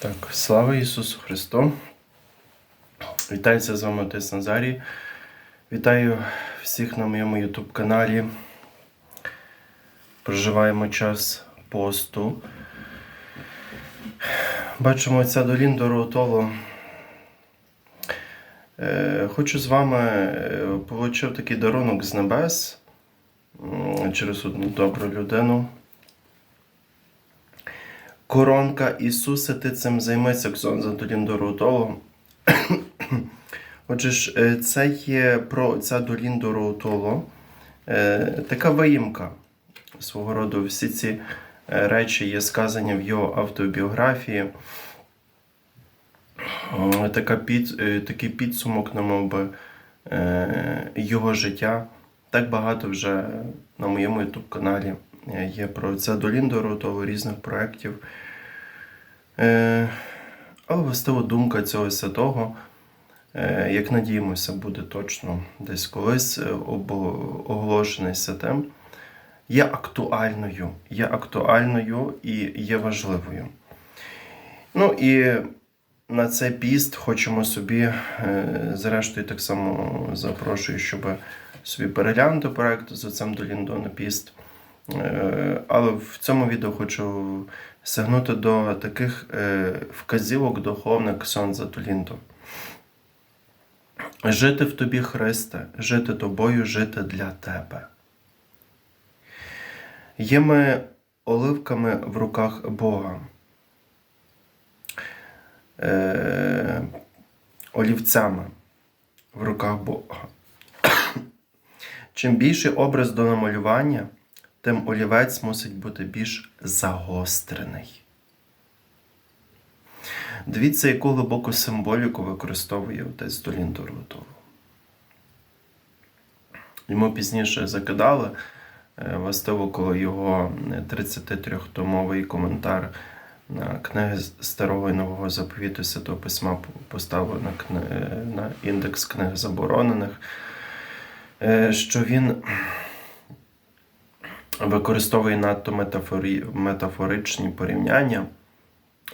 Так, слава Ісусу Христу! Вітається з вами отець Назарій. Вітаю всіх на моєму YouTube каналі. Проживаємо час посту. Бачимо отця Долін Доротоло. Е, Хочу з вами е, получив такий дарунок з небес через одну добру людину. Коронка Ісуса, ти цим займешся, Ксон Антонін Доротоло. Отже ж, е, це є про отця Доліндо Роутоло. Е, Така виїмка свого роду. Всі ці е, речі є сказані в його автобіографії. Така під, такий підсумок, намов би, е, його життя. Так багато вже на моєму YouTube каналі є про це Доліндо Роутоло, різних проєктів. Е, Але властиво думка цього святого, е, як надіємося, буде точно десь колись е, оголошений святим, є актуальною, є актуальною і є важливою. Ну і на цей піст хочемо собі, зрештою, так само запрошую, щоб собі переглянути проект з отцем Доліндо на піст. Е, Але в цьому відео хочу сягнути до таких е, вказівок духовних Ксьонза Толінто. Жити в тобі, Христе, жити тобою, жити для тебе. Є ми оливками в руках Бога, е, олівцями в руках Бога. Чим більший образ до намалювання, тим олівець мусить бути більш загострений. Дивіться, яку глибоку символіку використовує отець Долін Доротово. Йому пізніше закидали, е, властиво, коли його 33-томовий коментар на книги Старого і Нового заповіту Святого Письма поставив на, кни- на індекс книг заборонених, е, що він використовує надто метафорі... метафоричні порівняння,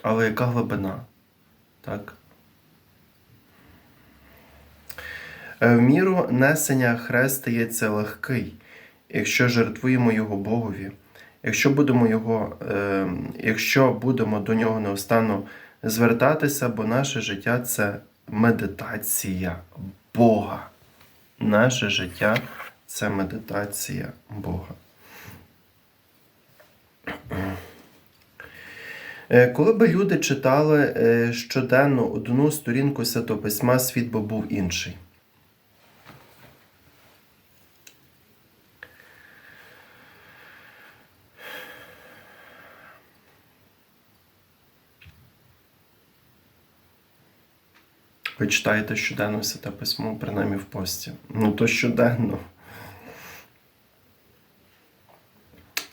але яка глибина? Так? Е, В міру несення хрест стається легкий, якщо жертвуємо його Богові, якщо будемо, його, е, якщо будемо до нього неустанно звертатися, бо наше життя це медитація Бога. Наше життя це медитація Бога. Е, Коли би люди читали е, щоденно одну сторінку Святописьма, світ би був інший. Ви читаєте щоденно Святе Письмо, принаймні в пості. Ну то щоденно.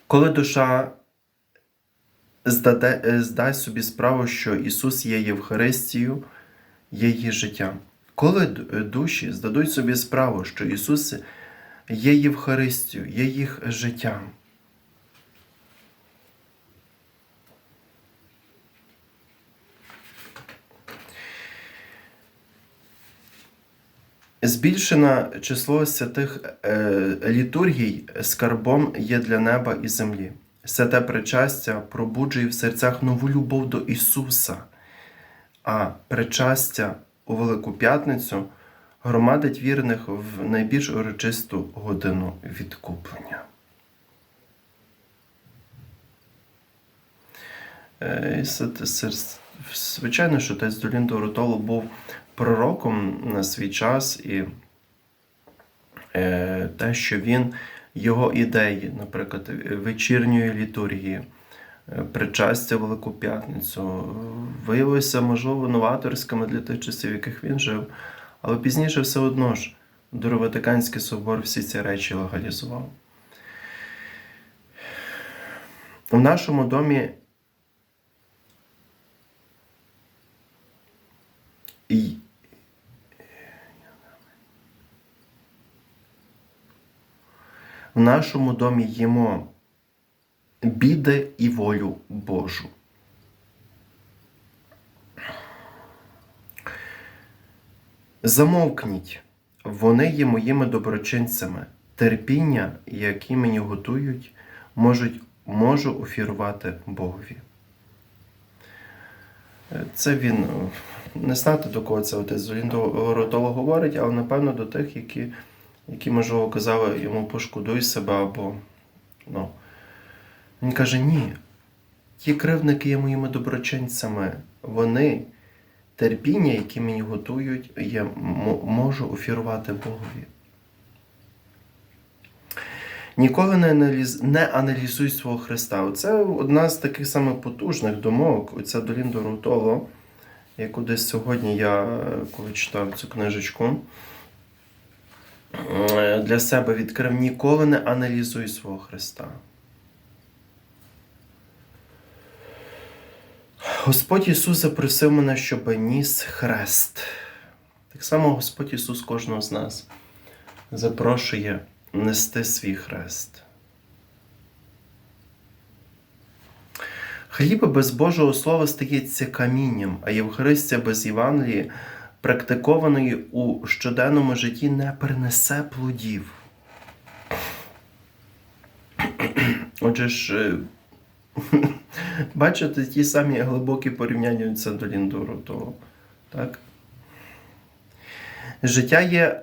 Коли душа здасть собі справу, що Ісус є Євхаристією, є її життям. Коли е, душі здадуть собі справу, що Ісус є Євхаристією, є їх життям. Збільшене число святих е, літургій скарбом є для неба і землі. Святе причастя пробуджує в серцях нову любов до Ісуса, а причастя у Велику П'ятницю громадить вірних в найбільш урочисту годину відкуплення. Е, Звичайно, що отець Долін Доротоло був пророком на свій час, і е, те, що він, його ідеї, наприклад, вечірньої літургії, е, причастя Велику П'ятницю, виявилися, можливо, новаторськими для тих часів, в яких він жив. Але пізніше все одно ж Ватиканський собор всі ці речі легалізував. В нашому домі і в нашому домі їмо біди і волю Божу. Замовкніть, вони є моїми доброчинцями. Терпіння, які мені готують, можуть, можу офірувати Богові. Це він не знати, до кого це отець Зорінтого говорить, але напевно до тих, які які можливо казали йому пошкодуй себе або. Ну. Він каже: ні. Ті кривники є моїми доброчинцями. Вони терпіння, які мені готують, я можу офірувати Богові. Ніколи не, аналіз... не аналізуй свого Христа. Це одна з таких самих потужних думок. Оця Доліндо Рутоло, яку десь сьогодні я, е, коли читав цю книжечку, для себе відкрив: ніколи не аналізуй свого Христа. Господь Ісус запросив мене, щоб ніс хрест. Так само Господь Ісус кожного з нас запрошує нести свій хрест. Хліб без Божого Слова стається камінням, а Євхаристія без Євангелії, практикованої у щоденному житті, не принесе плодів. Отже ж, е, бачите ті самі глибокі порівняння це до Ліндору. Так? Життя є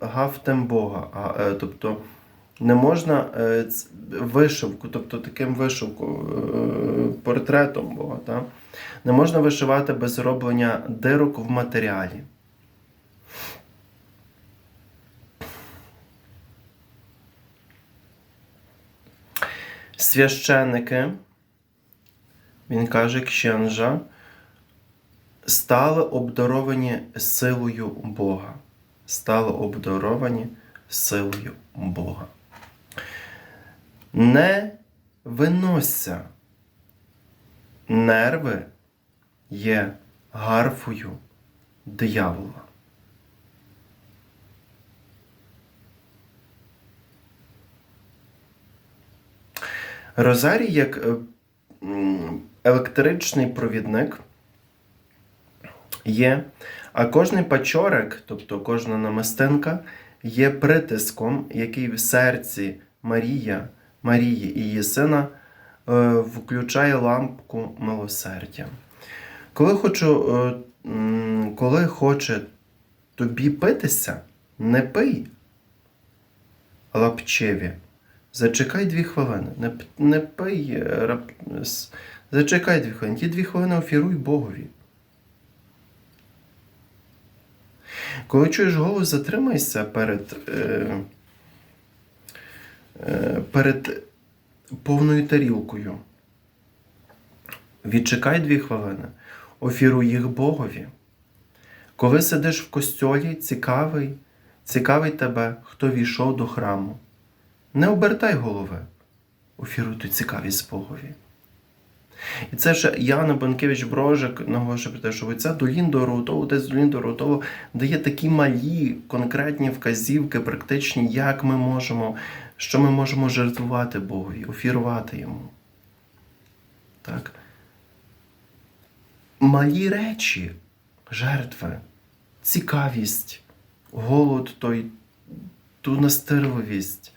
гафтем Бога, а, е, тобто не можна е, вишивку, тобто таким вишивку, е, портретом Бога. Так? Не можна вишивати без роблення дирок в матеріалі. Священники, він каже, księża, стали обдаровані силою Бога. Стали обдаровані силою Бога. Не виносься. Нерви є гарфою диявола. Розарій як е, електричний провідник є, а кожний пачорик, тобто кожна намистинка, є притиском, який в серці Марія, Марії і її сина е, включає лампку милосердя. Коли хочу, е, коли хоче тобі питися, не пий лапчеві. Зачекай дві хвилини. Не, не пий. е, рап, Зачекай дві хвилини. Ті дві хвилини офіруй Богові. Коли чуєш голос, затримайся перед, е, перед повною тарілкою. Відчекай дві хвилини, офіруй їх Богові. Коли сидиш в костьолі, цікавий, цікавий тебе, хто війшов до храму. Не обертай голови, офіруй ту цікавість Богові. І це ж Яна Банкевич Брожик наголошує про те, що ця доліндо Роутово, десь доліндо Роутово дає такі малі конкретні вказівки, практичні, як ми можемо, що ми можемо жертвувати Богові, офірувати йому. Так? Малі речі, жертви, цікавість, голод, той, ту настирливість.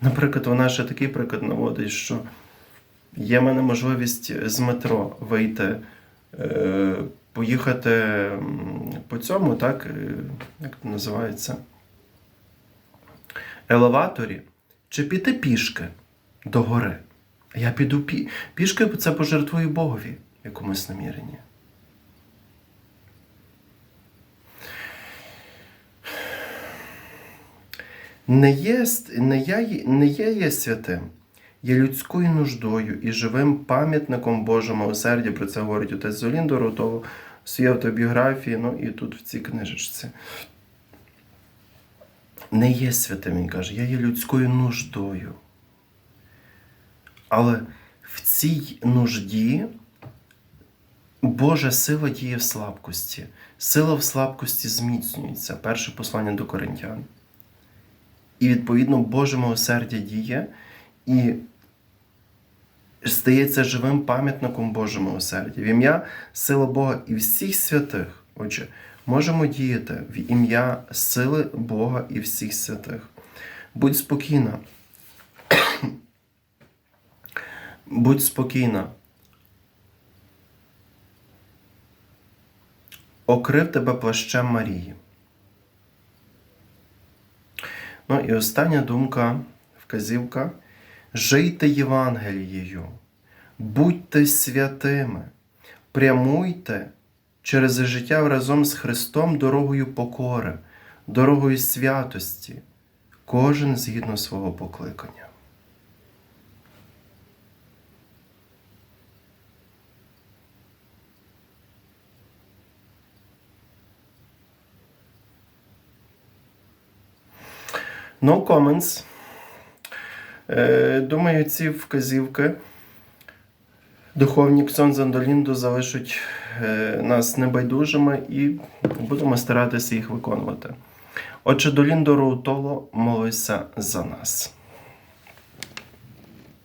Наприклад, вона ще такий приклад наводить, що є в мене можливість з метро вийти, е, поїхати по цьому, так, е, як це називається, елеваторі, чи піти пішки до гори. Я піду пі... пішки, це пожертвую Богові в якомусь наміренні. Не є, не я, не є, є святим, є людською нуждою і живим пам'ятником Божого милосердя. Про це говорить отець Золіндо Ротово в своїй автобіографії, ну і тут в цій книжечці. Не є святим, він каже, я є людською нуждою. Але в цій нужді Божа сила діє в слабкості. Сила в слабкості зміцнюється. Перше послання до Коринтян. І відповідно Боже милосердя діє і стається живим пам'ятником Божого милосердя. В ім'я сила Бога і всіх святих. Отже, можемо діяти в ім'я сили Бога і всіх святих. Будь спокійна. Будь спокійна. Окрив тебе плащем Марії. Ну і остання думка, вказівка. Жийте Євангелією, будьте святими, прямуйте через життя разом з Христом дорогою покори, дорогою святості, кожен згідно свого покликання. No comments. Е, Думаю, ці вказівки духовні Ксьонза Долінду залишать нас небайдужими і будемо старатися їх виконувати. Отже, до Ліндору Толо молися за нас.